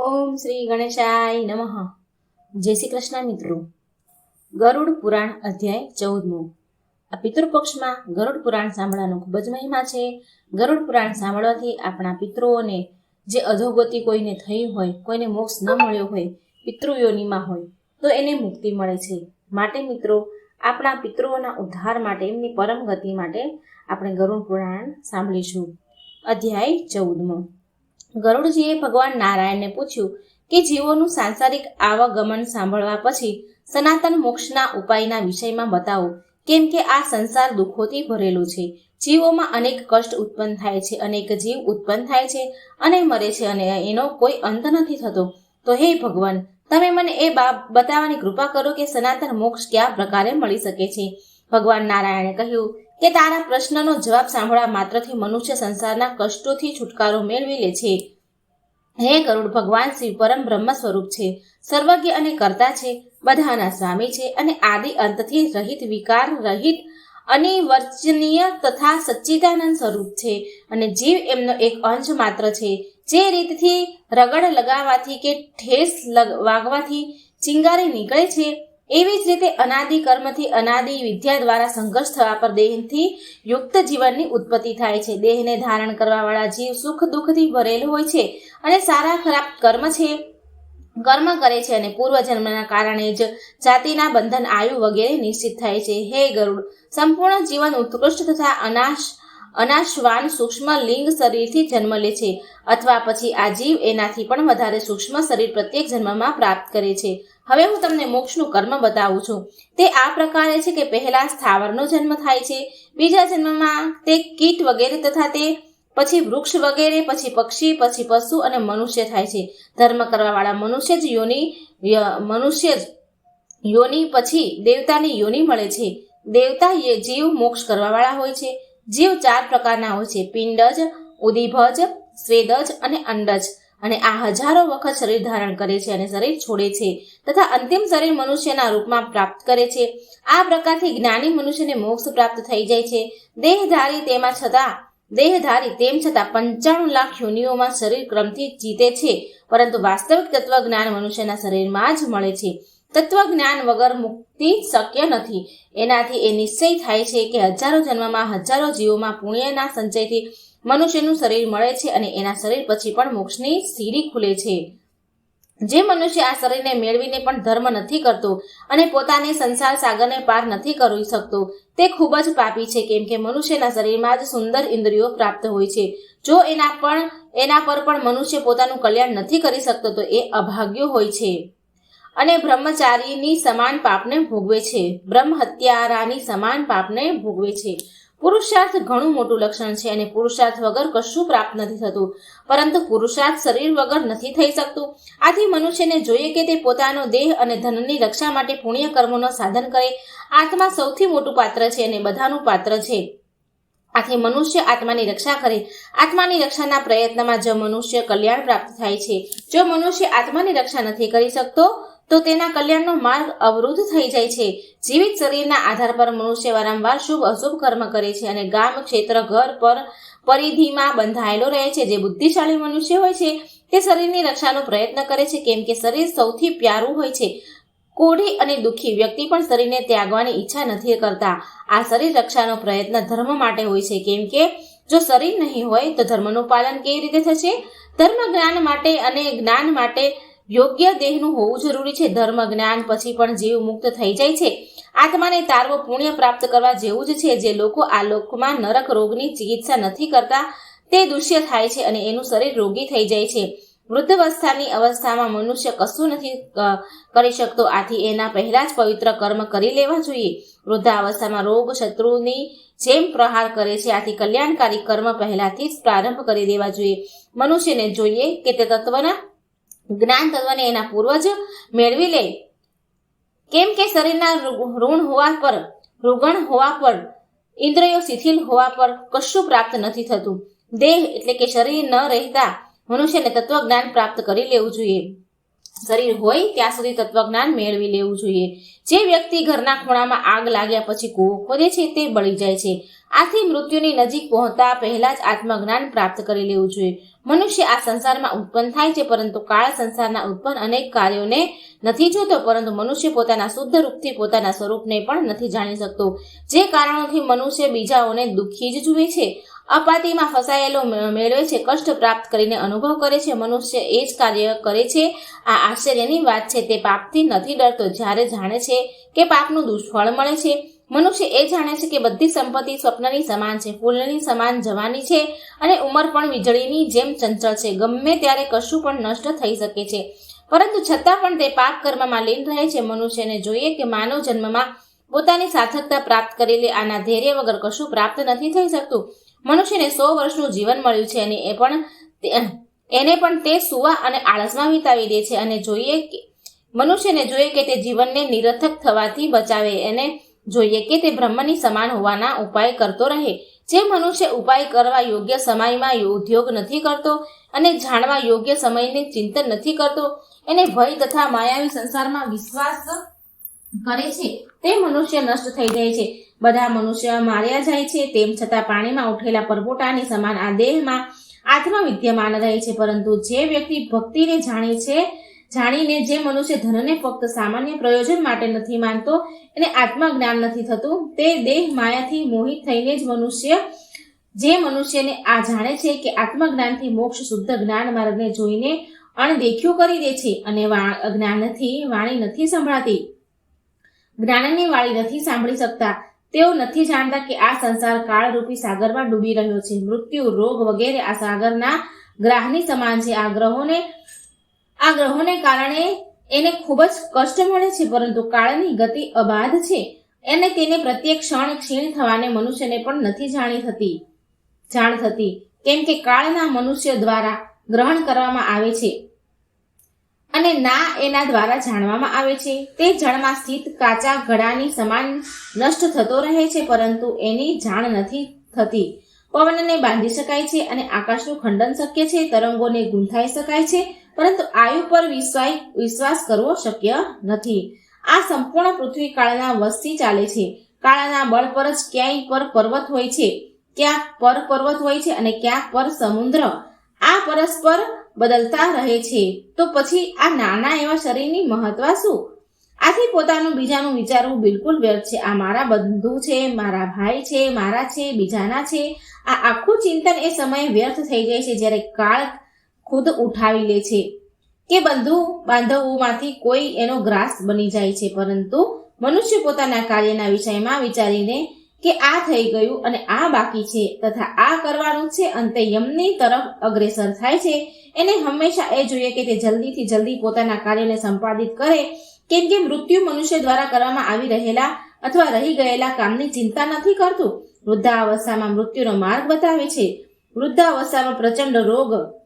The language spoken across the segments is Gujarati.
ઓમ શ્રી ગણેશાય નમઃ. જય શ્રી કૃષ્ણ મિત્રો. ગરુડ પુરાણ અધ્યાય ચૌદમો. આ પિતૃપક્ષમાં ગરુડ પુરાણ સાંભળવાનો ખૂબ જ મહિમા છે. ગરુડ પુરાણ સાંભળવાથી આપણા પિતૃઓને જે અધોગતિ કોઈને થઈ હોય, કોઈને મોક્ષ ન મળ્યો હોય, પિતૃયોનીમાં હોય, તો એને મુક્તિ મળે છે. માટે મિત્રો, આપણા પિતૃઓના ઉદ્ધાર માટે, એમની પરમ ગતિ માટે આપણે ગરુડ પુરાણ સાંભળીશું. અધ્યાય ચૌદમો. ગરુડજીએ ભગવાન નારાયણને પૂછ્યું કે જીવોનું સાંસારિક આવાગમન સાંભળવા પછી સનાતન મોક્ષના ઉપાયના વિષયમાં બતાવો, કેમ કે આ સંસાર દુઃખોથી ભરેલો છે. જીવોમાં અનેક કષ્ટ ઉત્પન્ન થાય છે, અનેક જીવ ઉત્પન્ન થાય છે અને મરે છે અને એનો કોઈ અંત નથી થતો. તો હે ભગવાન, તમે મને એ બાબ બતાવવાની કૃપા કરો કે સનાતન મોક્ષ કયા પ્રકારે મળી શકે છે? ભગવાન નારાયણે કહ્યું કે તારા પ્રશ્નનો જવાબ સાંભળવા માત્રથી મનુષ્ય સંસારના કષ્ટોથી છુટકારો મેળવી લે છે. હે ગરુડ, ભગવાન શિવ પરમ બ્રહ્મ સ્વરૂપ છે. સર્વજ્ઞ અને કર્તા છે. બધાના સ્વામી છે અને આદિ અંતથી રહિત, વિકાર રહિત, અનિવર્ચનીય તથા સચ્ચિદાનંદ સ્વરૂપ છે. અને જીવ એમનો એક અંશ માત્ર છે. જે રીતથી રગડ લગાવવાથી કે ઠેસ વાગવાથી ચિંગારી નીકળે છે એવી જ રીતે અનાદિ કર્મથી અનાદિ વિદ્યા દ્વારા સંઘર્ષ થવા પર દેહથી યુક્ત જીવનની ઉત્પત્તિ થાય છે. દેહને ધારણ કરવાવાળા જીવ સુખ દુઃખથી ભરેલો હોય છે અને સારા ખરાબ કર્મ છે, કર્મ કરે છે અને પૂર્વજન્મના કારણે જ જાતિના બંધન આયુ વગેરે નિશ્ચિત થાય છે. હે ગરુડ, સંપૂર્ણ જીવન ઉત્કૃષ્ટ તથા અનાશ, અનાશવાન સૂક્ષ્મ લિંગ શરીરથી જન્મ લે છે અથવા પછી આ જીવ એનાથી પણ વધારે સૂક્ષ્મ શરીર પ્રત્યેક જન્મમાં પ્રાપ્ત કરે છે. હવે હું તમને મોક્ષનું કર્મ બતાવું છું. તે આ પ્રકારે છે કે પહેલા સ્થાવરનો જન્મ થાય છે, બીજા જન્મમાં તે કીટ વગેરે તથા તે પછી વૃક્ષ વગેરે, પછી પક્ષી, પછી પશુ અને મનુષ્ય થાય છે. ધર્મ કરવાવાળા મનુષ્ય જ યોની મનુષ્ય જ યોની, પછી દેવતાની યોની મળે છે. દેવતા એ જીવ મોક્ષ કરવાવાળા હોય છે. જીવ ચાર પ્રકારના હોય છે. પિંડજ, ઉદીભજ, સ્વેદજ અને અંડજ. અને આ હજારો વખત શરીર ધારણ કરે છે અને શરીર છોડે છે તથા અંતિમ શરીર મનુષ્યના રૂપમાં પ્રાપ્ત કરે છે. આ પ્રકારથી જ્ઞાની મનુષ્યને મોક્ષ પ્રાપ્ત થઈ જાય છે. દેહધારી તેમાં છતાં, દેહધારી તેમ છતાં પંચાણું લાખ યોનિઓમાં શરીર ક્રમથી જીતે છે, પરંતુ વાસ્તવિક તત્વજ્ઞાન મનુષ્યના શરીરમાં જ મળે છે. તત્વજ્ઞાન વગર મુક્તિ શક્ય નથી. એનાથી એ નિશ્ચય થાય છે કે હજારો જન્મમાં હજારો જીવોમાં પુણ્યના સંચયથી મનુષ્યનું શરીર મળે છે અને એના શરીર પછી પણ મોક્ષની સીડી ખુલે છે. જે મનુષ્ય આ શરીરને મેળવીને પણ ધર્મ નથી કરતો અને પોતાને સંસાર સાગરને પાર નથી કરી શકતો, તે ખૂબ જ પાપી છે, કેમ કે મનુષ્યના શરીરમાં જ સુંદર ઇન્દ્રિયો પ્રાપ્ત હોય છે. જો એના પણ, એના પર પણ મનુષ્ય પોતાનું કલ્યાણ નથી કરી શકતો, તો એ અભાગ્યો હોય છે. અને બ્રહ્મચારીની સમાન પાપને ભોગવે છે. બ્રહ્મ હત્યારાની સમાન પાપને ભોગવે છે. પુરુષાર્થ ઘણું મોટું લક્ષણ છે અને પુરુષાર્થ વગર કશું પ્રાપ્ત નથી થતું. પરંતુ પુરુષાર્થ શરીર વગર નથી થઈ શકતું. આથી મનુષ્યને જોઈએ કે તે પોતાનો દેહ અને ધનની રક્ષા માટે પુણ્ય કર્મોનો સાધન કરે. આત્મા સૌથી મોટું પાત્ર છે અને બધાનું પાત્ર છે. આથી મનુષ્ય આત્માની રક્ષા કરે. આત્માની રક્ષાના પ્રયત્નમાં જો મનુષ્ય કલ્યાણ પ્રાપ્ત થાય છે. જો મનુષ્ય આત્માની રક્ષા નથી કરી શકતો તો તેના કલ્યાણનો માર્ગ અવરુદ્ધ થઈ જાય છે. જીવિત શરીરના આધાર પર મનુષ્ય વારંવાર શુભ અશુભ કર્મ કરે છે અને ગામ, ક્ષેત્ર, ઘર પર પરિધિમાં બંધાયેલો રહે છે. જે બુદ્ધિશાળી મનુષ્ય હોય છે, તે શરીરની રક્ષાનો પ્રયત્ન કરે છે, કેમ કે શરીર સૌથી પ્યારું હોય છે. કોઢી અને દુઃખી વ્યક્તિ પણ શરીરને ત્યાગવાની ઈચ્છા નથી કરતા. આ શરીર રક્ષાનો પ્રયત્ન ધર્મ માટે હોય છે, કેમ કે જો શરીર નહીં હોય તો ધર્મનું પાલન કેવી રીતે થશે? ધર્મ જ્ઞાન માટે અને જ્ઞાન માટે યોગ્ય દેહનું હોવું જરૂરી છે. ધર્મ, જ્ઞાન પછી પણ જીવ મુક્ત થઈ જાય છે. આત્માને તારવો પુણ્ય પ્રાપ્ત કરવા જેવું જ છે. જે લોકો આ લોકમાં નરક રોગની ચિકિત્સા નથી કરતા, તે દુષ્ય થાય છે અને એનું શરીર રોગી થઈ જાય છે. વૃદ્ધવસ્થાની અવસ્થામાં મનુષ્ય કશું નથી કરી શકતો. આથી એના પહેલા જ પવિત્ર કર્મ કરી લેવા જોઈએ. વૃદ્ધાવસ્થામાં રોગ શત્રુની જેમ પ્રહાર કરે છે. આથી કલ્યાણકારી કર્મ પહેલાથી જ પ્રારંભ કરી દેવા જોઈએ. મનુષ્યને જોઈએ કે તે તત્વના જ્ઞાન તત્વને એના પૂર્વજ મેળવી લે. કેમ કે શરીરના ઋણ હોવા પર ઋગણ હોવા પર, ઇન્દ્રિયો શિથિલ હોવા પર કશું પ્રાપ્ત નથી થતું. દેહ એટલે કે શરીર ન રહેતા મનુષ્યને તત્વજ્ઞાન પ્રાપ્ત કરી લેવું જોઈએ. શરીર હોય ત્યાં સુધી તત્વજ્ઞાન મેળવી લેવું જોઈએ. જે વ્યક્તિ ઘરના ખૂણામાં આગ લાગ્યા પછી કૂવો ખોદે છે તે બળી જાય છે. આથી મૃત્યુની નજીક પહોંચતા પહેલા જ આત્મજ્ઞાન પ્રાપ્ત કરી લેવું જોઈએ. મનુષ્ય આ સંસારમાં ઉત્પન્ન થાય છે, પરંતુ કાળ સંસારના ઉત્પન્ન અનેક કાર્યોને નથી જોતો, પરંતુ મનુષ્ય પોતાના શુદ્ધ રૂપથી પોતાના સ્વરૂપને પણ નથી જાણી શકતો. જે કારણોથી મનુષ્ય બીજાઓને દુઃખી જ જુએ છે. અપાતિમાં ફસાયેલો મેળવે છે, કષ્ટ પ્રાપ્ત કરીને અનુભવ કરે છે. મનુષ્ય એ જ કાર્ય કરે છે. આ આશ્ચર્યની વાત છે, તે પાપથી નથી ડરતો. જ્યારે જાણે છે કે પાપનું દુષ્ફળ મળે છે. મનુષ્ય એ જાણે છે કે બધી સંપત્તિ સ્વપ્નની સમાન છે, ફૂલની સમાન જવાની છે અને ઉંમર પણ વીજળીની જેમ ચંચળ છે. ગમે ત્યારે કશું પણ નષ્ટ થઈ શકે છે. પરંતુ છતાં પણ તે પાપ કર્મમાં લીન રહે છે. મનુષ્યને જોઈએ કે માનવ જન્મમાં પોતાની સાર્થકતા પ્રાપ્ત કરેલી આના ધૈર્ય વગર કશું પ્રાપ્ત નથી થઈ શકતું. મનુષ્યને સો વર્ષનું જીવન મળ્યું છે અને એ પણ એને પણ તે સુવા અને આળસમાં વિતાવી દે છે અને જોઈએ કે, મનુષ્યને જોઈએ કે તે જીવનને નિરર્થક થવાથી બચાવે. એને જોઈએ કે તે બ્રહ્મની સમાન હોવાના ઉપાય કરતો રહે. જે મનુષ્ય ઉપાય કરવા યોગ્ય સમયમાં ઉદ્યોગ નથી કરતો અને જાણવા યોગ્ય સમયને ચિંતન નથી કરતો, એને ભય તથા માયાવી સંસારમાં વિશ્વાસ કરે છે, તે મનુષ્ય નષ્ટ થઈ જાય છે. બધા મનુષ્ય માર્યા જાય છે, તેમ છતાં પાણીમાં ઉઠેલા પરપોટાની સમાન આ દેહમાં આત્મા વિદ્યમાન રહે છે. પરંતુ જે વ્યક્તિ ભક્તિને જાણે છે જાણીને જે મનુષ્ય ધનને ફક્ત સામાન્ય પ્રયોજન માટે નથી માનતો, એને આત્મજ્ઞાન નથી થતું, તે દેહ માયાથી મોહિત થઈને જ મનુષ્ય, જે મનુષ્યને આ જાણે છે કે આત્મજ્ઞાનથી મોક્ષ શુદ્ધ જ્ઞાન માર્ગને જોઈને અણદેખ્યું કરી દે છે અને અજ્ઞાનથી વાણી નથી સંભળાતી. જ્ઞાનની વાળી નથી સાંભળી શકતા. તેઓ નથી જાણતા કે આ સંસાર કાળરૂપી સાગરમાં ડૂબી રહ્યો છે. મૃત્યુ, રોગ વગેરે આ સાગરના ગ્રાહની સમાન છે. આ ગ્રહોને આ ગ્રહોને કારણે એને ખૂબ જ કષ્ટ મળે છે, પરંતુ કાળની ગતિ અબાધ છે. એને તેને પ્રત્યેક ક્ષણ ક્ષીણ થવાને મનુષ્યને પણ નથી જાણી થતી. જાણ થતી. કેમ કે કાળના મનુષ્ય દ્વારા ગ્રહણ કરવામાં આવે છે. અને ના એના દ્વારા જાણવામાં આવે છે. તે જળમાં સ્થિત કાચા ઘડાની સમાન નષ્ટ થતો રહે છે, પરંતુ એની જાણ નથી થતી. પવનને બાંધી શકાય છે અને આકાશનું ખંડન શક્ય છે. તરંગોને ગૂંથાઈ શકાય છે. પરંતુ આયુ પર વિશ્વાસ કરવો શક્ય નથી. આ સંપૂર્ણ પૃથ્વી કાળના વસ્તી ચાલે છે. કાળના બળ પર જ ક્યાંય પર પર્વત હોય છે. ક્યાંક પર પર્વત હોય છે અને ક્યાંક પર સમુદ્ર. આ પરસ્પર બદલતા રહે છે. તો પછી આ નાના એવા શરીરની મહત્વ શું? આથી પોતાનું બીજાનું વિચારવું બિલકુલ વ્યર્થ છે. આ મારા બંધુ છે, મારા ભાઈ છે, મારા છે, બીજાના છે. આ આખું ચિંતન એ સમયે વ્યર્થ થઈ જાય છે. જ્યારે કાળ ખુદ ઉઠાવી લે છે. કે બંધુ બાંધવોમાંથી કોઈ એનો ગ્રાસ બની જાય છે. પરંતુ મનુષ્ય પોતાના કાર્યના વિષયમાં વિચારીને કે આ થઈ ગયું અને આ બાકી છે તથા આ કરવાનું છે અંતે યમની તરફ અગ્રેસર થાય છે. એને હંમેશા એ જોઈએ કે તે જલ્દીથી જલ્દી પોતાના કાર્યને સંપાદિત કરે. કેમ કે મૃત્યુ મનુષ્ય દ્વારા કરવામાં આવી રહેલા અથવા રહી ગયેલા કામની ચિંતા નથી કરતું. વૃદ્ધાવસ્થામાં મૃત્યુનો માર્ગ બતાવે છે. વૃદ્ધાવસ્થામાં પ્રચંડ રોગ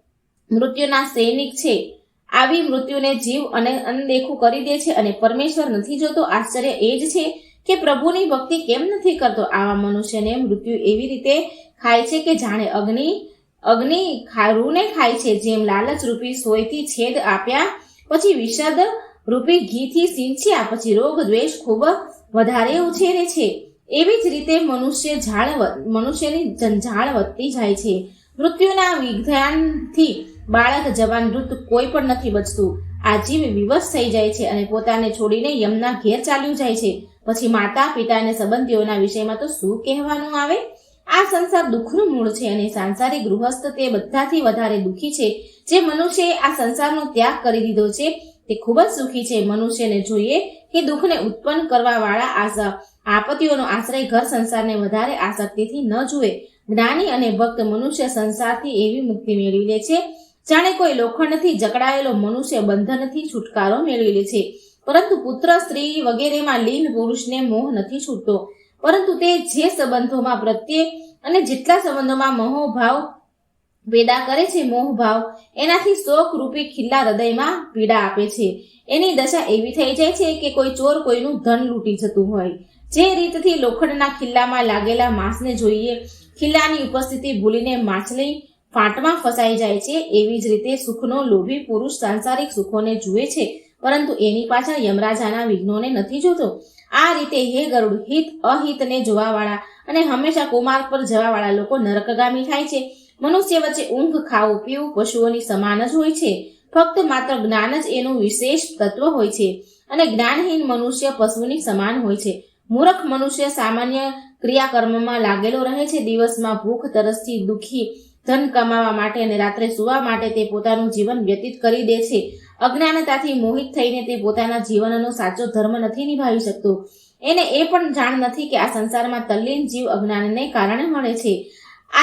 મૃત્યુના સૈનિક છે. આવી મૃત્યુને જીવ અને અનદેખું કરી દે છે અને પરમેશ્વર નથી જોતો. આશ્ચર્ય એ જ છે કે પ્રભુની ભક્તિ કેમ નથી કરતો? આવા મનુષ્યને મૃત્યુ એવી રીતે ખાય છે કે જાણે અગ્નિ અગ્નિ રૂને ખાય છે, જેમ લાલચ રૂપી સોયથી છેદ આપ્યા, પછી વિષદ રૂપી ઘીથી સિંચ્યા, પછી રોગ દ્વેષ ખૂબ વધારે ઉછેરે છે. એવી જ રીતે મનુષ્ય વ- મનુષ્યની જંજાળ વધતી જાય છે. મૃત્યુના વિધાનથી બાળક જવાન વૃદ્ધ કોઈ પણ નથી બચતું. આ જીવ વિવશ થઈ જાય છે અને પોતાને છોડીને યમના ઘેર ચાલ્યું જાય છે. પછી માતા, પિતા અને સંબંધીઓના વિષયમાં તો શું કહેવાનું આવે? આ સંસાર દુઃખનું મૂળ છે અને સાંસારિક ગૃહસ્થ તે બધાથી વધારે દુઃખી છે. જે મનુષ્યએ આ સંસારનો ત્યાગ કરી દીધો છે, તે ખૂબ જ સુખી છે. મનુષ્યને જોઈએ કે દુઃખને ઉત્પન્ન કરવા વાળા આશા આપત્તિઓનો આશ્રય ઘર સંસારને વધારે આસક્તિથી ન જુએ. જ્ઞાની અને ભક્ત મનુષ્ય સંસારથી એવી મુક્તિ મેળવી લે છે જાણે કોઈ લોખંડથી જકડાયેલો મનુષ્ય બંધનથી છુટકારો મેળવી લે છે. પરંતુ પુત્ર, સ્ત્રી વગેરેમાં લીન પુરુષને મોહ નથી છૂટતો. પરંતુ તે જે સંબંધોમાં પ્રત્યે અને જેટલા સંબંધોમાં મોહભાવ પેદા કરે છે, મોહભાવ એનાથી શોક રૂપી ખિલ્લા હૃદયમાં પીડા આપે છે. એની દશા એવી થઈ જાય છે કે કોઈ ચોર કોઈનું ધન લૂંટી જતું હોય. જે રીતથી લોખંડના ખિલ્લામાં લાગેલા માંસને જોઈએ, ખિલ્લાની ઉપસ્થિતિ ભૂલીને માછલી ફાંટમાં ફસાઈ જાય છે એવી જ રીતે સુખનો લોભી પુરુષ સાંસારિક સુખોને જુએ છે, પરંતુ એની પાછળ યમરાજાના વિઘ્નોને નથી જોતો. આ રીતે હે ગરુડ, હિત, અહિતને જોવાવાળા અને હંમેશા કુમાર્ગ પર જવાવાળા લોકો નરકગામી થાય છે. મનુષ્ય વચ્ચે ઊંઘ, ખાવું, પીવું, પશુઓની સમાન જ હોય છે. ફક્ત માત્ર જ્ઞાન જ એનું વિશેષ તત્વ હોય છે અને જ્ઞાનહીન મનુષ્ય પશુની સમાન હોય છે. મૂર્ખ મનુષ્ય સામાન્ય ક્રિયાકર્મમાં લાગેલો રહે છે. દિવસમાં ભૂખ, તરસથી દુખી ધન કમાવા માટે અને રાત્રે સુવા માટે તે પોતાનું જીવન વ્યતીત કરી દે છે. અજ્ઞાનતાથી મોહિત થઈને તે પોતાના જીવનનો સાચો ધર્મ નથી નિભાવી શકતો. એને એ પણ જાણ નથી કે આ સંસારમાં તલ્લીન જીવ અજ્ઞાનને કારણે મળે છે.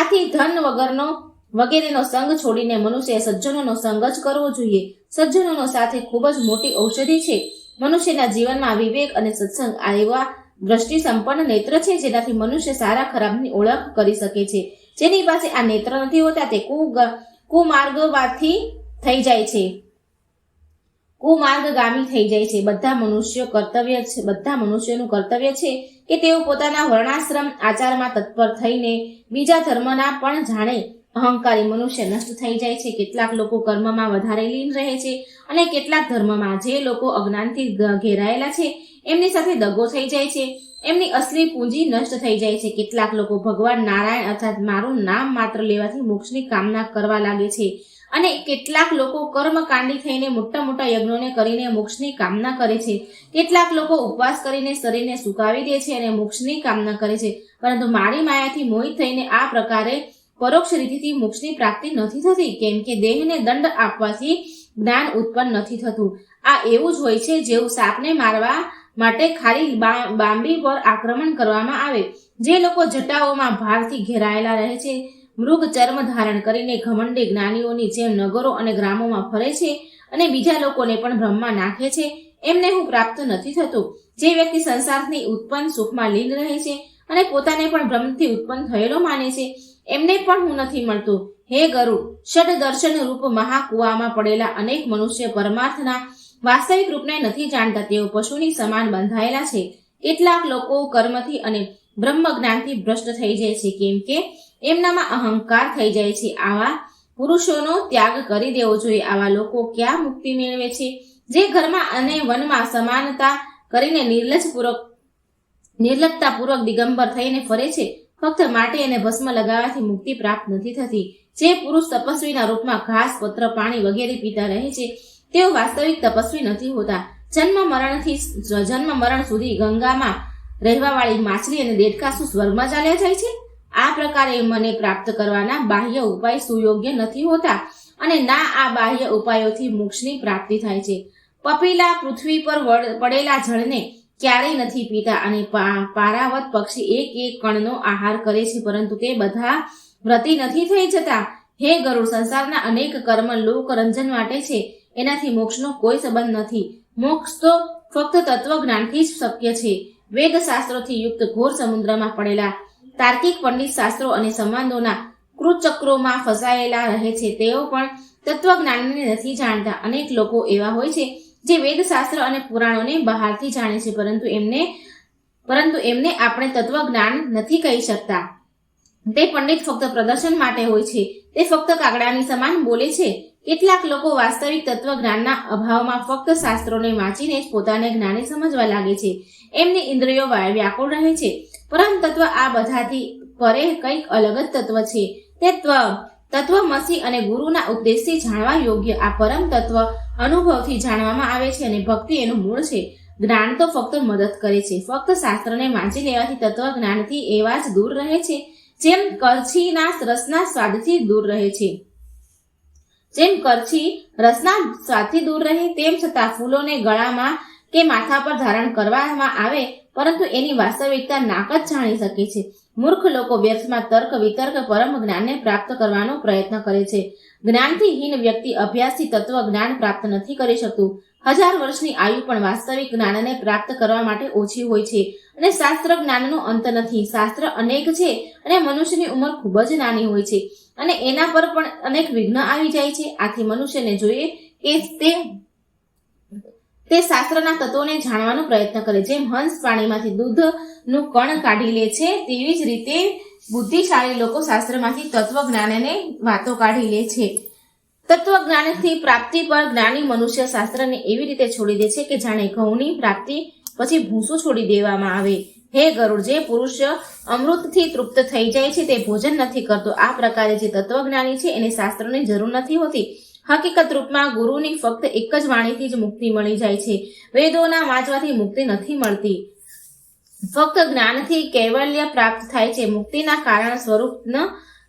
આથી ધન વગરનો, વગેરેનો સંગ છોડીને મનુષ્યએ સજ્જનોનો સંગ જ કરવો જોઈએ. સજ્જનોનો સાથે ખૂબ જ મોટી ઔષધિ છે. મનુષ્યના જીવનમાં વિવેક અને સત્સંગ આ એવા દ્રષ્ટિ સંપન્ન નેત્ર છે જેનાથી મનુષ્ય સારા ખરાબની ઓળખ કરી શકે છે. જેની પાસે આ નેત્ર નથી હોતા તે કુમાર્ગવાથી થઈ જાય છે. કુમાર્ગગામી થઈ જાય છે. બધા મનુષ્યો કર્તવ્ય છે, બધા મનુષ્યોનું કર્તવ્ય છે કે તેઓ પોતાના વર્ણાશ્રમ આચારમાં તત્પર થઈને બીજા ધર્મના પણ જાણે અહંકારી મનુષ્ય નષ્ટ થઈ જાય છે. કેટલાક લોકો કર્મમાં વધારે લીન રહે છે અને કેટલાક ધર્મમાં જે લોકો અજ્ઞાનથી ઘેરાયેલા છે, એમની સાથે દગો થઈ જાય છે. એમની અસલી પૂંજી નષ્ટ થઈ જાય છે. કેટલાક લોકો ભગવાન નારાયણ અર્થાત મારું નામ માત્ર લેવાથી મોક્ષની કામના કરવા લાગે છે. અને કેટલાક લોકો કર્મકાંડી થઈને મોટા મોટા યજ્ઞોને કરીને મોક્ષની કામના કરે છે. કેટલાક લોકો ઉપવાસ કરીને શરીરને સુકાવી દે છે અને મોક્ષની કામના કરે છે. પરંતુ મારી માયાથી મોહિત થઈને આ પ્રકારે પરોક્ષ રીતિથી મોક્ષની પ્રાપ્તિ નથી થતી. કેમ કે દેહને દંડ આપવાથી જ્ઞાન ઉત્પન્ન નથી થતું. આ એવું જ હોય છે જેવું સાપને મારવા માટે ખાલી બાંબી પર આક્રમણ કરવામાં આવે. જે લોકો જટાઓમાં ભારથી ઘેરાયેલા રહે છે, મૃગ ચર્મ ધારણ કરીને ઘમંડી જ્ઞાનીઓની જેમ નગરો અને ગ્રામોમાં ફરે છે અને બીજા લોકોને પણ ભ્રમમાં નાખે છે, એમને હું પ્રાપ્ત નથી થતું. જે વ્યક્તિ સંસારની ઉત્પન્ન સુખમાં લીન રહે છે અને પોતાને પણ ભ્રમથી ઉત્પન્ન થયેલો માને છે, એમને પણ હું નથી મળતું. હે ગરુ ષડ દર્શન રૂપ મહાકુવામાં પડેલા અનેક મનુષ્ય પરમાર્થના વાસ્તવિક રૂપને નથી જાણતા, તેઓ પશુની સમાન બંધાયેલા છે. કેટલાક લોકો કર્મથી અને બ્રહ્મ જ્ઞાનથી ભ્રષ્ટ થઈ જાય છે, કેમ કે એમનામાં અહંકાર થઈ જાય છે. આવા પુરુષોનો ત્યાગ કરી દેવો જોઈએ. આવા લોકો ક્યાં મુક્તિ મેળવે છે? જે ઘરમાં અને વનમાં સમાનતા કરીને નિર્લજપૂર્વક નિર્લજતાપૂર્વક દિગંબર થઈને ફરે છે, ફક્ત માટી અને ભસ્મ લગાવવાથી મુક્તિ પ્રાપ્ત નથી થતી. જે પુરુષ તપસ્વીના રૂપમાં ઘાસ, પત્ર, પાણી વગેરે પીતા રહે છે તેઓ વાસ્તવિક તપસ્વી નથી હોતા. જન્મ મરણથી જન્મ મરણ સુધી ગંગામાં રહેવાવાળી માછલી અને દેડકા શું સ્વર્ગમાં ચાલ્યા જાય છે? આ પ્રકારે મને પ્રાપ્ત કરવાના બાહ્ય ઉપાય સુયોગ્ય નથી હોતા અને ના આ બાહ્ય ઉપાયોથી મોક્ષની પ્રાપ્તિ થાય છે. પપીલા પૃથ્વી પર પડેલા જળને ક્યારેય નથી પીતા અને પારાવત પક્ષી એક એક કણનો આહાર કરે છે, પરંતુ તે બધા વ્રતી નથી થઈ જતા. હે ગરુડ, સંસારના અનેક કર્મ લોકરંજન માટે છે. એનાથી મોક્ષનો કોઈ સંબંધ નથી. મોક્ષ તો ફક્ત તત્વજ્ઞાનથી જ શક્ય છે. વેદ શાસ્ત્રોથી યુક્ત ઘોર સમુદ્રમાં પડેલા તાર્કિક પંડિત શાસ્ત્રો અને સંવાદોના કૃચક્રોમાં ફસાયેલા રહે છે. તેઓ પણ તત્વજ્ઞાનને નથી જાણતા. અનેક લોકો એવા હોય છે જે વેદશાસ્ત્ર અને પુરાણોને બહારથી જાણે છે, પરંતુ એમને પરંતુ એમને આપણે તત્વજ્ઞાન નથી કહી શકતા. તે પંડિત ફક્ત પ્રદર્શન માટે હોય છે. તે ફક્ત કાગડાની સમાન બોલે છે. કેટલાક લોકો વાસ્તવિક તત્વજ્ઞાનના અભાવમાં ફક્ત શાસ્ત્રોને વાંચીને જ પોતાને જ્ઞાની સમજવા લાગે છે. એમની ઇન્દ્રિયો વાય વ્યાકુળ રહે છે. પરમ તત્વ આ બધાથી પરે કંઈક અલગ જ તત્વ છે. તે ત્વ- તત્વમસી અને ગુરુના ઉપદેશથી જાણવા યોગ્ય આ પરમ તત્વ અનુભવથી જાણવામાં આવે છે અને ભક્તિ એનું મૂળ છે. જ્ઞાન તો ફક્ત મદદ કરે છે. ફક્ત શાસ્ત્રને વાંચી લેવાથી તત્વ જ્ઞાનથી એવા જ દૂર રહે છે, જેમ કલછીના રસના સ્વાદથી દૂર રહે છે. જેમ કરછી રસના સ્વાદથી દૂર રહે, તેમ છતાં ફૂલોને ગળામાં કે માથા પર ધારણ કરવામાં આવે, પરંતુ એની વાસ્તવિકતા નાક જ જાણી શકે છે. મૂર્ખ લોકો વ્યર્થમાં તર્ક, વિતર્ક, પરમ જ્ઞાનને પ્રાપ્ત કરવાનો પ્રયત્ન કરે છે. જ્ઞાનથી હીન વ્યક્તિ અભ્યાસથી તત્વ જ્ઞાન પ્રાપ્ત નથી કરી શકતું. હજાર વર્ષની આયુ પણ વાસ્તવિક જ્ઞાનને પ્રાપ્ત કરવા માટે ઓછી હોય છે. અને શાસ્ત્ર જ્ઞાનનો અંત નથી. શાસ્ત્ર અનેક છે અને મનુષ્યની ઉંમર ખૂબ જ નાની હોય છે. અને એના પર પણ અનેક વિઘ્ન આવી જાય છે. આથી મનુષ્યને જોઈએ કે તે તે શાસ્ત્રના તત્વોને જાણવાનો પ્રયત્ન કરે. જેમ હંસ પાણીમાંથી દૂધનું કણ કાઢી લે છે, તેવી જ રીતે બુદ્ધિશાળી લોકો શાસ્ત્રમાંથી તત્વજ્ઞાનને વાતો કાઢી લે છે. તત્વજ્ઞાનથી પ્રાપ્તિ પર જ્ઞાની મનુષ્ય શાસ્ત્રને એવી રીતે છોડી દે છે કે જાણે ઘઉંની પ્રાપ્તિ પછી ભૂસું છોડી દેવામાં આવે. હે ગરુડ, જે પુરુષ અમૃતથી તૃપ્ત થઈ જાય છે, તે ભોજન નથી કરતો. આ પ્રકારે જે તત્વજ્ઞાની છે, એને શાસ્ત્રોની જરૂર નથી હોતી. હકીકત રૂપમાં ગુરુની ફક્ત એક જ વાણીથી જ મુક્તિ મળી જાય છે. વેદોના વાંચવાથી મુક્તિ નથી મળતી. ફક્ત જ્ઞાનથી કૈવલ્ય પ્રાપ્ત થાય છે. મુક્તિના કારણ સ્વરૂપ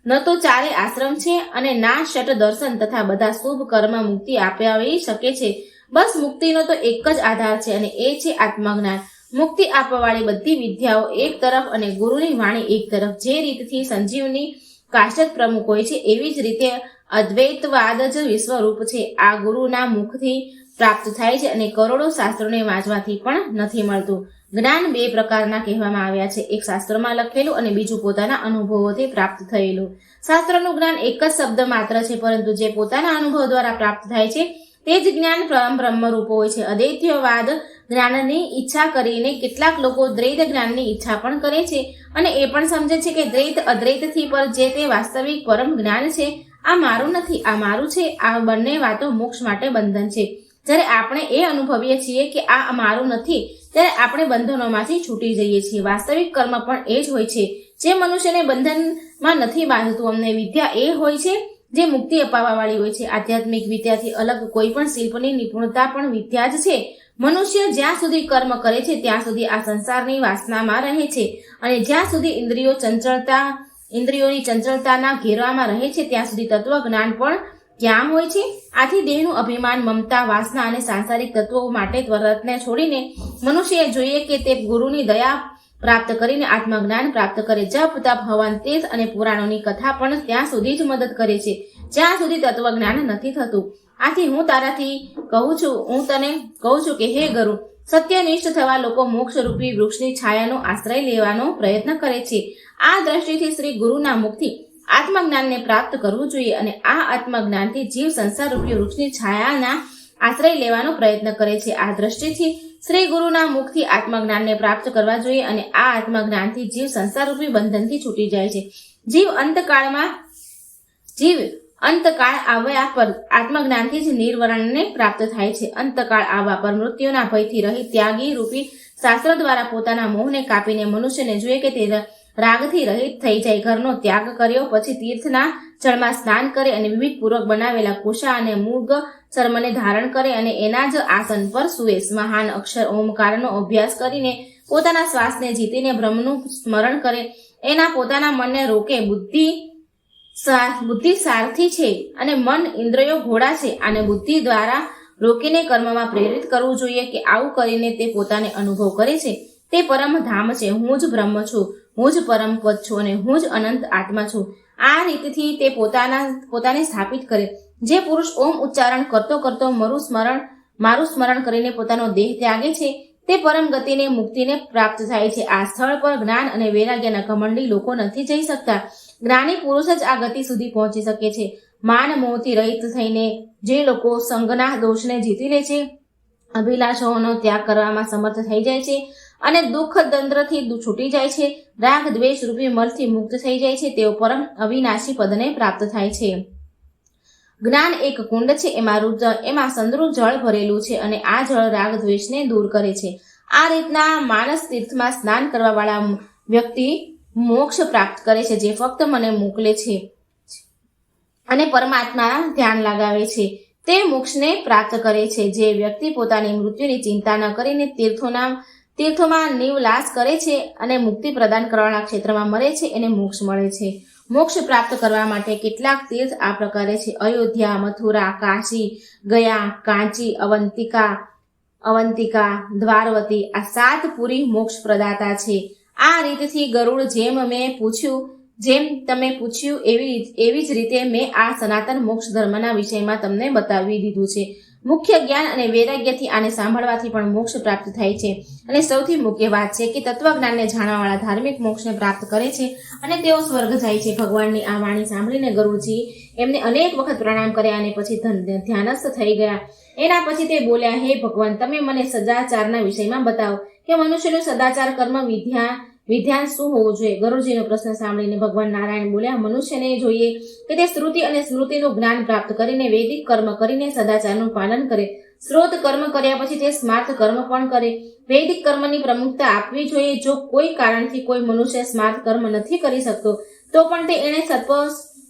ન તો ચારે આશ્રમ છે અને ના શટ દર્શન તથા બધા શુભ કર્મ મુક્તિ આપી શકે છે. બસ મુક્તિનો તો એક જ આધાર છે અને એ છે આત્મજ્ઞાન. મુક્તિ આપવાવાળી બધી વિદ્યાઓ એક તરફ અને ગુરુની વાણી એક તરફ. જે રીતથી સંજીવની કાષ્ટક પ્રમુખ હોય છે, એવી જ રીતે અદ્વૈતવાદ જ વિશ્વરૂપ છે. આ ગુરુના મુખથી પ્રાપ્ત થાય છે અને કરોડો શાસ્ત્રોને વાંચવાથી પણ નથી મળતું. જ્ઞાન બે પ્રકારના કહેવામાં આવ્યા છે. એક શાસ્ત્રમાં લખેલું અને બીજું પોતાના અનુભવોથી પ્રાપ્ત થયેલું. શાસ્ત્રનું જ્ઞાન એક જ શબ્દ માત્ર છે, પરંતુ જે પોતાના અનુભવ દ્વારા પ્રાપ્ત થાય છે તે જ જ્ઞાન બ્રહ્મરૂપ હોય છે. અદ્વૈત્યવાદ જ્ઞાનની ઈચ્છા કરીને કેટલાક લોકો દ્વૈત જ્ઞાનની ઈચ્છા પણ કરે છે અને એ પણ સમજે છે કે દ્વૈત અદ્વૈતથી પર જે તે વાસ્તવિક પરમ જ્ઞાન છે, આ મારું નથી, આ મારું છે, આ બંને વાતો મોક્ષ માટે બંધન છે. જ્યારે આપણે એ અનુભવીએ છીએ કે આ મારું નથી, ત્યારે આપણે બંધનોમાંથી છૂટી જઈએ છીએ. વાસ્તવિક કર્મ પણ એ જ હોય છે. જે મનુષ્યને બંધનમાં નથી બાંધતું, અમને વિદ્યા એ હોય છે જે મુક્તિ અપાવવા વાળી હોય છે. આધ્યાત્મિક વિદ્યાથી અલગ કોઈ પણ શિલ્પની નિપુણતા પણ વિદ્યા જ છે. મનુષ્ય જ્યાં સુધી કર્મ કરે છે, ત્યાં સુધી આ સંસારની વાસનામાં રહે છે. અને જ્યાં સુધી ઇન્દ્રિયો ચંચળતા, ઇન્દ્રિયોની ચંચળતાના ઘેરવામાં રહે છે, ત્યાં સુધી તત્વ જ્ઞાન પણ ક્યાં હોય છે. આથી દેહનું અભિમાન, મમતા, વાસના અને સાંસારિક તત્વો માટે ત્વરતને છોડીને મનુષ્યએ જોઈએ કે તે ગુરુની દયા પ્રાપ્ત કરીને આત્મજ્ઞાન પ્રાપ્ત કરે. જપ, તપ, હવન, તીર્થ અને પુરાણોની કથા પણ ત્યાં સુધી જ મદદ કરે છે. જ્યાં સુધી તત્વજ્ઞાન નથી થતું. આથી હું તારાથી કહું છું, હું તને કહું છું કે હે ગરુ, સત્યનિષ્ઠ થવા લોકો મોક્ષરૂપી વૃક્ષની છાયાનો આશ્રય લેવાનો પ્રયત્ન કરે છે. આ દ્રષ્ટિથી શ્રી ગુરુના મુખથી આત્મજ્ઞાનને પ્રાપ્ત કરવું જોઈએ અને આ આત્મજ્ઞાનથી જીવ સંસાર રૂપી વૃક્ષની છાયાના આશ્રય લેવાનો પ્રયત્ન કરે છે. આ દ્રષ્ટિથી શ્રી ગુરુના મુખથી આત્મજ્ઞાનને પ્રાપ્ત કરવા જોઈએ અને આ આત્મજ્ઞાનથી જીવ સંસારરૂપી બંધનથી છૂટી જાય છે. જીવ અંતકાળમાં, જીવ અંતકાળ આવ્યા પર આત્મજ્ઞાનથી જ નિર્વરણને પ્રાપ્ત થાય છે. અંતકાળ આવવા પર મૃત્યુના ભયથી રહી ત્યાગી રૂપી શાસ્ત્ર દ્વારા પોતાના મોહને કાપીને મનુષ્યને જોઈએ કે તે રાગથી રહિત થઈ જાય ઘરનો ત્યાગ કર્યો. પછી તીર્થના જળમાં સ્નાન કરે અને વિવિધ પૂર્વક બનાવેલા કુશા અને મૂગ ચર્મને ધારણ કરે અને એના જ આસન પર સુએ મહાન અક્ષર ઓમકારનો અભ્યાસ કરીને પોતાના શ્વાસને જીતીને બ્રહ્મનું સ્મરણ કરે. એના પોતાના મનને રોકે. બુદ્ધિ બુદ્ધિ સારથી છે અને મન ઇન્દ્રિયો ઘોડા છે અને બુદ્ધિ દ્વારા રોકીને કર્મમાં પ્રેરિત કરવું જોઈએ કે આવું કરીને તે પોતાને અનુભવ કરે છે. તે પરમ ધામ છે. હું જ બ્રહ્મ છું. હું જ પરમ પદ છું અને હું જ અનંત આત્મા છું. આ રીતથી તે પોતાના, પોતાને સ્થાપિત કરે. જે પુરુષ ઓમ ઉચ્ચારણ કરતો કરતો મારું સ્મરણ મારું સ્મરણ કરીને પોતાનો દેહ ત્યાગે છે, તે પરમ ગતિને, મુક્તિને પ્રાપ્ત થાય છે. આ સ્થળ પર જ્ઞાન અને વૈરાગ્યના ઘમંડી લોકો નથી જઈ શકતા. જ્ઞાની પુરુષ જ આ ગતિ સુધી પહોંચી શકે છે. માન મોહથી રહિત થઈને જે લોકો સંગના દોષને જીતી લે છે અભિલાષાઓનો ત્યાગ કરવામાં સમર્થ થઈ જાય છે અને દુઃખ દંદ્રથી છૂટી જાય છે. રાગ, દ્વેષ રૂપી મલથી મુક્ત થઈ જાય છે. તેઓ પરમ અવિનાશી પદને પ્રાપ્ત થાય છે. જ્ઞાન એક કુંડ છે. એમાં રુદ્ર એમાં સંદ્રુ જળ ભરેલું છે અને આ જળ રાગ, દ્વેષને દૂર કરે છે. આ રીતના માનસ તીર્થમાં સ્નાન કરવાવાળા વ્યક્તિ મોક્ષ પ્રાપ્ત કરે છે, જે ફક્ત મને મોકલે છે અને પરમાત્મા ધ્યાન લગાવે છે. તે મોક્ષને પ્રાપ્ત કરે છે. જે વ્યક્તિ પોતાની મૃત્યુની ચિંતા ન કરીને તીર્થોના તીર્થોમાં નિવલાસ કરે છે અને મુક્તિ પ્રદાન કરવાના ક્ષેત્રમાં મરે છે, એને મોક્ષ મળે છે. મોક્ષ પ્રાપ્ત કરવા માટે કેટલાક તીર્થ આ પ્રકારે છે. અયોધ્યા, મથુરા, કાશી, ગયા, કાંચી, અવંતિકા અવંતિકા, દ્વારવતી આ સાત પુરી મોક્ષ પ્રદાતા છે. આ રીતથી ગરુડ જેમ મેં પૂછ્યું, જેમ તમે પૂછ્યું એવી એવી જ રીતે મેં આ સનાતન મોક્ષ ધર્મના વિષયમાં તમને બતાવી દીધું છે. મુખ્ય જ્ઞાન અને વૈરાગ્યથી આને સાંભળવાથી પણ મોક્ષ પ્રાપ્ત થાય છે. અને સૌથી મુખ્ય વાત છે કે તત્વજ્ઞાનને જાણવાવાળા ધાર્મિક મોક્ષને પ્રાપ્ત કરે છે અને તેઓ સ્વર્ગ જાય છે. ભગવાનની આ વાણી સાંભળીને ગરુડજી એમને અનેક વખત પ્રણામ કર્યા અને પછી ધ્યાનસ્થ થઈ ગયા. એના પછી તે બોલ્યા, હે ભગવાન, તમે મને સદાચારના વિષયમાં બતાવો કે મનુષ્યનું સદાચાર કર્મ, વિદ્યા વિધાન શું હોવું જોઈએ? ગરુડજીનો પ્રશ્ન સાંભળીને ભગવાન નારાયણ બોલ્યા, મનુષ્યને જોઈએ કે તે શ્રુતિ અને સ્મૃતિનું જ્ઞાન પ્રાપ્ત કરીને વૈદિક કર્મ કરીને સદાચારનું પાલન કરે. સ્ત્રોત કર્મ કર્યા પછી તે સ્માર્ત કર્મ પણ કરે. વૈદિક કર્મની પ્રમુખતા આપવી જોઈએ. જો કોઈ કારણથી કોઈ મનુષ્ય સ્માર્ત કર્મ નથી કરી શકતો, તો પણ તે એણે સત્વ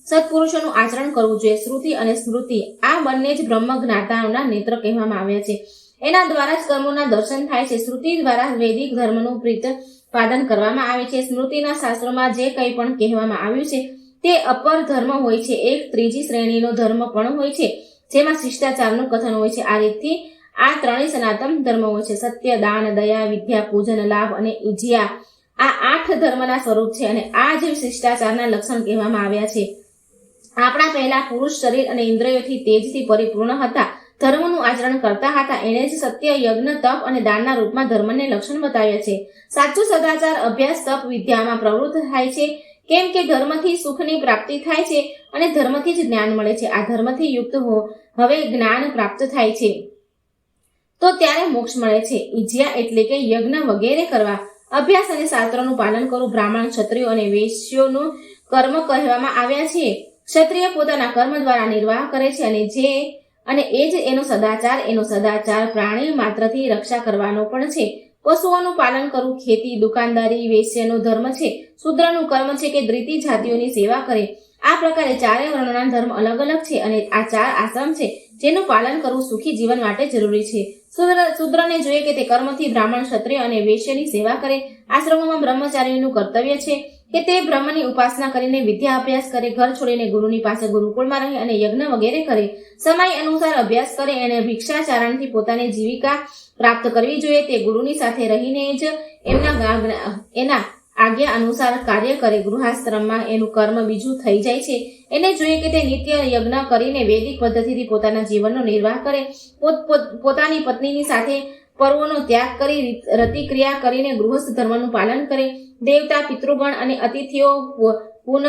સત્પુરુષોનું આચરણ કરવું જોઈએ. શ્રુતિ અને સ્મૃતિ આ બંને જ બ્રહ્મ જ્ઞાતાઓના નેત્ર કહેવામાં આવ્યા છે. એના દ્વારા જ કર્મોના દર્શન થાય છે. શ્રુતિ દ્વારા વૈદિક ધર્મનું પ્રીત પાદન કરવામાં આવે છે. સ્મૃતિના શાસ્ત્રોમાં જે કંઈ પણ કહેવામાં આવ્યું છે, તે અપર ધર્મ હોય છે. એક ત્રીજી શ્રેણીનો ધર્મ પણ હોય છે, જેમાં શિષ્ટાચારનું કથન હોય છે. આ રીતથી આ ત્રણેય સનાતન ધર્મ હોય છે. સત્ય, દાન, દયા, વિદ્યા, પૂજન, લાભ અને ઇજ્યા આ આઠ ધર્મના સ્વરૂપ છે અને આ જ શિષ્ટાચારના લક્ષણ કહેવામાં આવ્યા છે. આપણા પહેલા પુરુષ શરીર અને ઇન્દ્રિયોથી તેજથી પરિપૂર્ણ હતા. ધર્મનું આચરણ કરતા હતા. એણે જ સત્ય, યજ્ઞ, તપ અને દાનના રૂપમાં ધર્મને લક્ષણ બતાવ્યા છે. સાચું સદાચાર, અભ્યાસ, તપ વિદ્યામાં પ્રવૃત્ત થાય છે. કેમ કે ધર્મથી સુખની પ્રાપ્તિ થાય છે અને ધર્મથી જ જ્ઞાન મળે છે. આ ધર્મથી યુક્ત હો. હવે જ્ઞાન પ્રાપ્ત થાય છે. તો ત્યારે મોક્ષ મળે છે. ઈજ્યા એટલે કે યજ્ઞ વગેરે કરવા. અભ્યાસ અને શાસ્ત્રોનું પાલન કરવું બ્રાહ્મણ, ક્ષત્રિયો અને વેશ્યોનું કર્મ કહેવામાં આવ્યા છે. ક્ષત્રિય પોતાના કર્મ દ્વારા નિર્વાહ કરે છે અને જે અને એ જ એનો સદાચાર એનો સદાચાર પ્રાણી માત્રથી રક્ષા કરવાનો પણ છે. પશુઓનું પાલન કરવું ખેતી, દુકાનદારી, વેશ્યનો ધર્મ છે. શૂદ્રનું કર્મ છે કે દ્વિતી જાતિઓની સેવા કરે. આ પ્રકારે ચારે વર્ણના ધર્મ અલગ અલગ છે અને આ ચાર આશ્રમ છે જેનું પાલન કરવું સુખી જીવન માટે જરૂરી છે. શુદ્રને જોઈએ કે તે કર્મથી બ્રાહ્મણ ક્ષત્રિય અને વૈશ્યની સેવા કરે. આશ્રમોમાં બ્રહ્મચારીનું કર્તવ્ય છે. કે તે બ્રહ્મની ઉપાસના કરીને વિદ્યા અભ્યાસ કરે, ઘર છોડીને ગુરુની પાસે ગુરુકુળમાં રહે અને યજ્ઞ વગેરે કરે. સમય અનુસાર અભ્યાસ કરે અને ભિક્ષાચારણથી પોતાની જીવિકા પ્રાપ્ત કરવી જોઈએ. તે ગુરુની સાથે રહીને જ એમના એના આજ્ઞા અનુસાર કાર્ય કરે. ગૃહાશ્રમમાં એનું કર્મ બીજું થઈ જાય છે. એને જોઈએ કે તે નિત્ય યજ્ઞ કરીને વૈદિક પદ્ધતિથી પોતાના જીવનનો નિર્વાહ કરે. પોત- પોત- પોતાની પત્નીની સાથે પર્વોનો ત્યાગ કરી રીત- રતિક્રિયા કરીને ગૃહસ્થ ધર્મનું પાલન કરે. દેવતા, પિતૃગણ અને અતિથિઓ પુનઃ,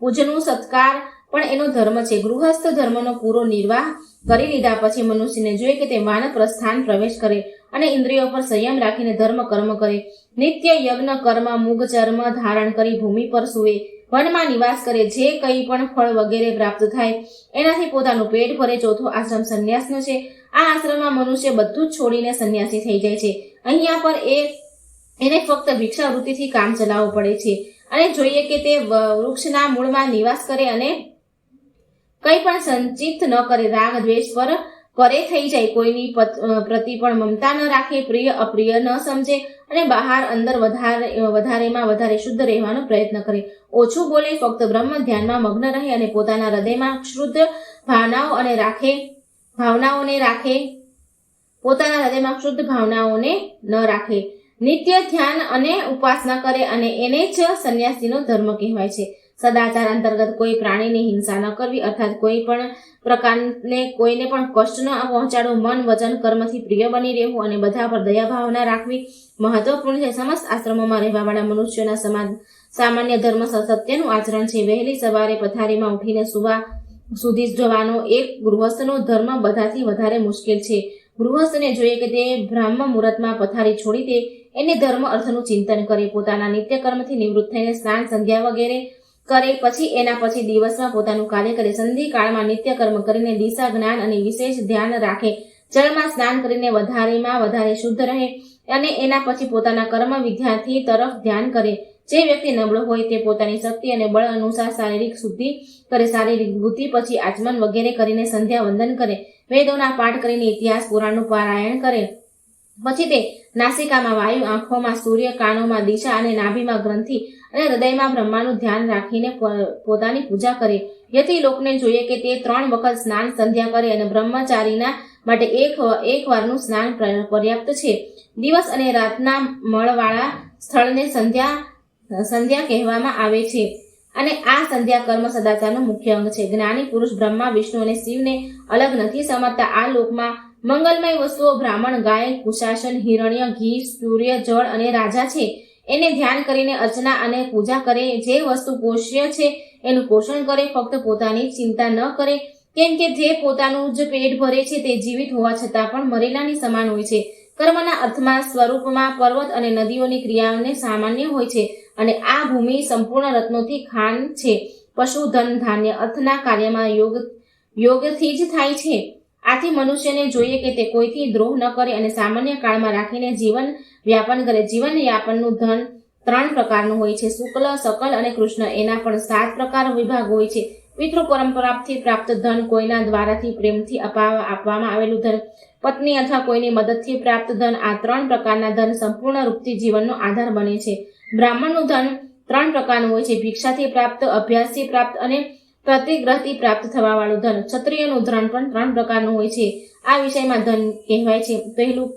પૂજનું સત્કાર પણ એનો ધર્મ છે. ગૃહસ્થ ધર્મનો પૂરો નિર્વાહ કરી લીધા પછી મનુષ્યને જોઈએ કે તે માનવ પ્રસ્થાન પ્રવેશ કરે અને ઇન્દ્રિયો પર સંયમ રાખીને ધર્મ કર્મ કરે. નિત્ય યજ્ઞ કર્મ, મુગ ચર્મ ધારણ કરી ભૂમિ પર સૂવે. વનમાં નિવાસ કરે જે કંઈ પણ ફળ વગેરે પ્રાપ્ત થાય, એનાથી પોતાનું પેટ ભરે, ચોથો આશ્રમ સંન્યાસનો છે. આ આશ્રમમાં મનુષ્ય બધું જ છોડીને સંન્યાસી થઈ જાય છે. અહીંયા પર એ, એને ફક્ત ભિક્ષાવૃત્તિથી કામ ચલાવવું પડે છે. અને જોઈએ કે તે વૃક્ષના મૂળમાં નિવાસ કરે અને કંઈ પણ સંચિત ન કરે રાગ દ્વેષ પર પરે થઈ જાય, કોઈની પ્રતિ પણ મમતા ન રાખે, પ્રિય, અપ્રિય ન સમજે અને બહાર અંદર વધારે વધારેમાં વધારે શુદ્ધ રહેવાનો પ્રયત્ન કરે. ઓછું બોલે, ફક્ત બ્રહ્મ ધ્યાનમાં મગ્ન રહે અને પોતાના હૃદયમાં શુદ્ધ ભાવનાઓ અને રાખે, ભાવનાઓને રાખે, પોતાના હૃદયમાં શુદ્ધ ભાવનાઓને ન રાખે. નિત્ય ધ્યાન અને ઉપાસના કરે અને એને જ સંન્યાસીનો ધર્મ કહેવાય છે. સદાચાર અંતર્ગત કોઈ પ્રાણીની હિંસા ન કરવી અર્થાત કોઈ પણ પ્રકારને કોઈને પણ કષ્ટ ન પહોંચાડવું, મન વચન કર્મથી પ્રિય બની રહેવું અને બધા પર દયા ભાવના રાખવી મહત્વપૂર્ણ છે. સમસ્ત આશ્રમોમાં રહેવાવાળા મનુષ્યોના સમાજ, સામાન્ય ધર્મ સત્યનું આચરણ છે. વહેલી સવારે પથારીમાં ઉઠીને સુવા સુધી જવાનો એક ગૃહસ્થનો ધર્મ બધાથી વધારે મુશ્કેલ છે. ગૃહસ્થને જોઈએ કે તે બ્રાહ્મ મુહૂર્તમાં પથારી છોડી દે, એને ધર્મ અર્થનું ચિંતન કરે, પોતાના નિત્ય કર્મથી નિવૃત્ત થઈને સ્નાન સંધ્યા વગેરે કરે પછી એના પછી દિવસમાં પોતાનું કાર્ય કરે. સંધિ કાળમાં નિત્ય કર્મ કરીને દિશા જ્ઞાન અને વિશેષ ધ્યાન રાખે. જળમાં સ્નાન કરીને વધારેમાં વધારે શુદ્ધ રહે અને એના પછી પોતાના કર્મ વિદ્યાર્થી તરફ ધ્યાન કરે. જે વ્યક્તિ નબળો હોય તે પોતાની શક્તિ અને બળ અનુસાર શારીરિક શુદ્ધિ કરે. શારીરિક બુદ્ધિ પછી આચમન વગેરે કરીને સંધ્યા વંદન કરે. વેદોના પાઠ કરીને ઇતિહાસ, પુરાણનું પારાયણ કરે. પછી તે નાસિકામાં વાયુ આંખોમાં સૂર્ય, કાનોમાં દિશા અને નાભીમાં ગ્રંથિ અને હૃદયમાં બ્રહ્માનું ધ્યાન રાખીને પોતાની પૂજા કરે. જેથી લોકને જોઈએ કે તે ત્રણ વખત સ્નાન સંધ્યા કરે અને બ્રહ્મચારીના માટે એક એક વારનું સ્નાન પ્ર- પર્યાપ્ત છે. દિવસ અને રાતના મળવાળા સ્થળને સંધ્યા સંધ્યા કહેવામાં આવે છે. અને આ સંધ્યા કર્મ સદાચારનું મુખ્ય અંગ છે. જ્ઞાની પુરુષ બ્રહ્મા, વિષ્ણુ અને શિવને અલગ નથી સમજતા. આ લોકમાં મંગલમય વસ્તુઓ બ્રાહ્મણ, ગાય, કુશાસન, હિરણ્ય, ઘી, સૂર્ય, જળ અને રાજા છે. એને ધ્યાન કરીને અર્ચના અને પૂજા કરે, જે વસ્તુ પોષ્ય છે એનું પોષણ કરે, ફક્ત પોતાની ચિંતા ન કરે. કેમ કે જે પોતાનું જ પેટ ભરે છે તે જીવિત હોવા છતાં પણ મરેલાની સમાન હોય છે. કર્મના અર્થમાં સ્વરૂપમાં પર્વત અને નદીઓની ક્રિયાઓને સામાન્ય હોય છે અને આ ભૂમિ સંપૂર્ણ રત્નોથી ખાન છે. પશુ ધન ધાન્ય અર્થના કાર્યમાં યોગ, યોગથી જ થાય છે. આથી મનુષ્યને જોઈએ કે તે કોઈથી દ્રોહ ન કરે અને સામાન્ય કાળમાં રાખીને જીવન વ્યાપન કરે. જીવન યાપનનું ધન ત્રણ પ્રકારનું હોય છે. શુક્લ, સકલ અને કૃષ્ણ. એના પણ સાત પ્રકાર વિભાગ હોય છે. પિતૃ પરંપરાથી પ્રાપ્ત ધન કોઈના દ્વારાથી પ્રેમથી અપાવ, આપવામાં આવેલું ધન. પત્ની અથવા કોઈની મદદથી પ્રાપ્ત ધન આ ત્રણ પ્રકારના ધન સંપૂર્ણ રૂપથી જીવનનો આધાર બને છે. બ્રાહ્મણનું ધન ત્રણ પ્રકારનું હોય છે. ભિક્ષાથી પ્રાપ્ત, અભ્યાસથી પ્રાપ્ત અને પ્રતિગ્રહથી પ્રાપ્ત થવાવાળું ધન ક્ષત્રિયનું ધન પણ ત્રણ પ્રકારનું હોય છે. આ વિષયમાં ધન કહેવાય છે. પહેલું,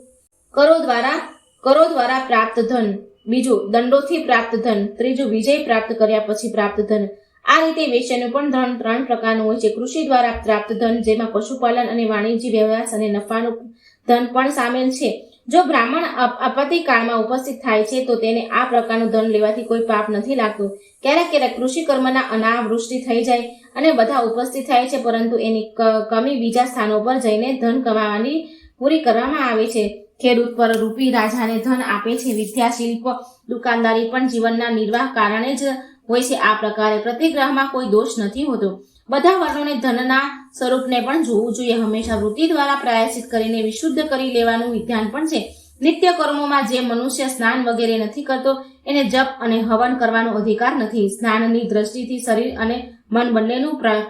કરો દ્વારા કરો દ્વારા પ્રાપ્ત ધન. બીજું, દંડોથી પ્રાપ્ત ધન. ત્રીજું, વિજય પ્રાપ્ત કર્યા પછી પ્રાપ્ત ધન. આ રીતે વેશ્યનું પણ ધન ત્રણ પ્રકારનું હોય છે. કૃષિ દ્વારા પ્રાપ્ત ધન, જેમાં પશુપાલન અને વાણિજ્ય વ્યવહાર અને નફાનું ધન પણ સામેલ છે. જો બ્રાહ્મણ આપત્તિકાળમાં આપત્તિ કાળમાં ઉપસ્થિત થાય છે, તો તેને આ પ્રકારનું ધન લેવાથી કોઈ પાપ નથી લાગતું. ક્યારેક ક્યારેક કૃષિ કર્મના અનાવૃષ્ટિ થઈ જાય અને બધા ઉપસ્થિત થાય છે, પરંતુ એની કમી બીજા સ્થાનો પર જઈને ધન કમાવાની પૂરી કરવામાં આવે છે. ખેડૂત પર રૂપી રાજાને ધન આપે છે વિદ્યા શિલ્પ દુકાનદારી પણ જીવનના નિર્વાહ કારણે જ હોય છે. આ પ્રકારે પ્રતિગ્રહમાં કોઈ દોષ નથી હોતો. બધા વર્ણોને ધનના સ્વરૂપને પણ જોવું જોઈએ. હંમેશા વૃત્તિ દ્વારા પ્રાયશ્ચિત કરીને વિશુદ્ધ કરી લેવાનું વિધાન પણ છે. નિત્ય કર્મોમાં જે મનુષ્ય સ્નાન વગેરે નથી કરતો, એને જપ અને હવન કરવાનો અધિકાર નથી. સ્નાનની દ્રષ્ટિથી શરીર અને મન બંનેનું પ્ર-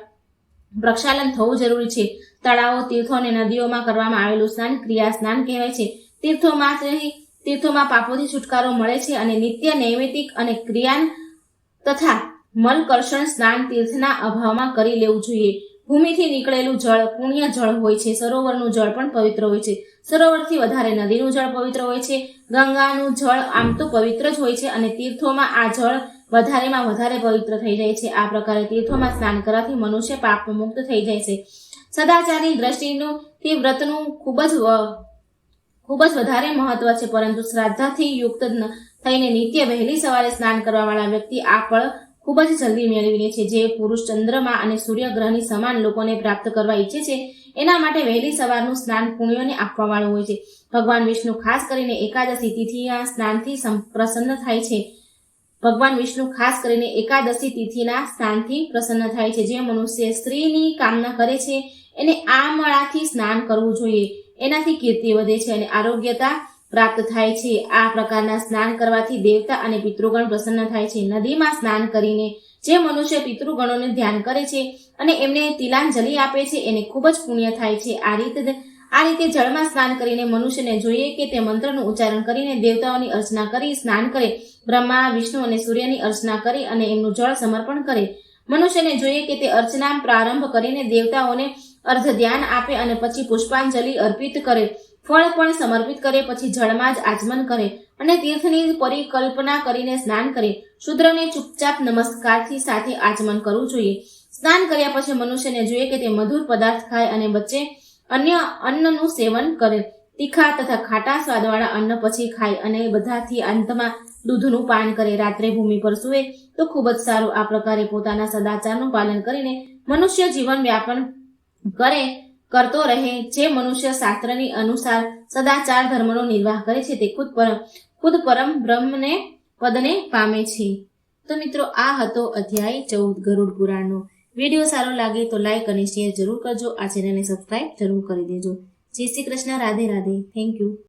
પ્રક્ષાલન થવું જરૂરી છે. તળાવો, તીર્થો અને નદીઓમાં કરવામાં આવેલું સ્નાન ક્રિયા સ્નાન કહેવાય છે. તીર્થોમાં તીર્થોમાં પાપોથી છુટકારો મળે છે અને નિત્ય નૈમિતિક અને ક્રિયાન તથા મલકર્ષણ સ્નાન તીર્થના અભાવમાં કરી લેવું જોઈએ. ભૂમિથી નીકળેલું જળ પુણ્ય જળ હોય છે. સરોવરનું જળ પણ પવિત્ર હોય છે. સરોવરથી વધારે નદીનું જળ પવિત્ર હોય છે. ગંગાનું જળ આમ તો પવિત્ર જ હોય છે અને તીર્થોમાં આ જળ વધારેમાં વધારે પવિત્ર થઈ જાય છે. આ પ્રકારે તીર્થોમાં સ્નાન કરવાથી મનુષ્ય પાપ મુક્ત થઈ જાય છે. સદાચારની દ્રષ્ટિનું તે વ્રતનું ખૂબ જ ખૂબ જ વધારે મહત્વ છે. પરંતુ શ્રાદ્ધાથી યુક્ત થઈને નિત્ય વહેલી સવારે સ્નાન કરવાવાળા વ્યક્તિ આ ફળ ખૂબ જ જલ્દી મેળવી લે છે. જે પુરુષ ચંદ્રમા અને સૂર્યગ્રહની સમાન લોકોને પ્રાપ્ત કરવા ઈચ્છે છે, એના માટે વહેલી સવારનું સ્નાન પુણ્યોને આપવાવાળું હોય છે. ભગવાન વિષ્ણુ ખાસ કરીને એકાદશી તિથિના સ્નાનથી પ્રસન્ન થાય છે. ભગવાન વિષ્ણુ ખાસ કરીને એકાદશી તિથિના સ્નાનથી પ્રસન્ન થાય છે. જે મનુષ્ય સ્ત્રીની કામના કરે છે, એને આ મળાથી સ્નાન કરવું જોઈએ. એનાથી કીર્તિ વધે છે અને આરોગ્યતા પ્રાપ્ત થાય છે. આ પ્રકારના સ્નાન કરવાથી દેવતા અને પિતૃગણ પ્રસન્ન થાય છે. નદીમાં સ્નાન કરીને જે મનુષ્ય પિતૃગણોને ધ્યાન કરે છે અને એમને તિલાંજલિ આપે છે, એને ખૂબ જ પુણ્ય થાય છે. આ રીતે આ રીતે જળમાં સ્નાન કરીને મનુષ્યને જોઈએ કે તે મંત્રનું ઉચ્ચારણ કરીને દેવતાઓની અર્ચના કરી, સ્નાન કરે, બ્રહ્મા, વિષ્ણુ અને સૂર્યની અર્ચના કરી અને એમનું જળ સમર્પણ કરે. મનુષ્યને જોઈએ કે તે અર્ચના પ્રારંભ કરીને દેવતાઓને અર્ધ ધ્યાન આપે અને પછી પુષ્પાંજલિ અર્પિત કરે. ફળ પણ સમર્પિત કરે, પછી જળમાં જ આચમન કરે અને તીર્થની પરિકલ્પના કરીને સ્નાન કરે. શુદ્રને ચૂપચાપ નમસ્કારથી સાથે આચમન કરવું જોઈએ. સ્નાન કર્યા પછી મનુષ્યને જોઈએ કે તે મધુર પદાર્થ ખાય અને વચ્ચે અન્ય અન્નનું સેવન કરે. તીખા તથા ખાટા સ્વાદવાળા અન્ન પછી ખાય અને બધાથી અંતમાં દૂધનું પાન કરે. રાત્રે ભૂમિ પર સૂવે તો ખૂબ જ સારું. આ પ્રકારે પોતાના સદાચારનું પાલન કરીને મનુષ્ય જીવન વ્યાપન કરે કરતો રહે, જે મનુષ્ય શાસ્ત્રની અનુસાર સદાચાર ધર્મનો નિર્વાહ કરે છે, તે ખુદ પરમ ખુદ પરમ બ્રહ્મને પદને પામે છે. તો મિત્રો, આ હતો અધ્યાય ચૌદ ગરુડ પુરાણનો. વીડિયો સારો લાગે તો લાઈક અને શેર જરૂર કરજો. આ ચેનલને સબસ્ક્રાઈબ જરૂર કરી દેજો. જય શ્રી કૃષ્ણ. રાધે રાધે. Thank you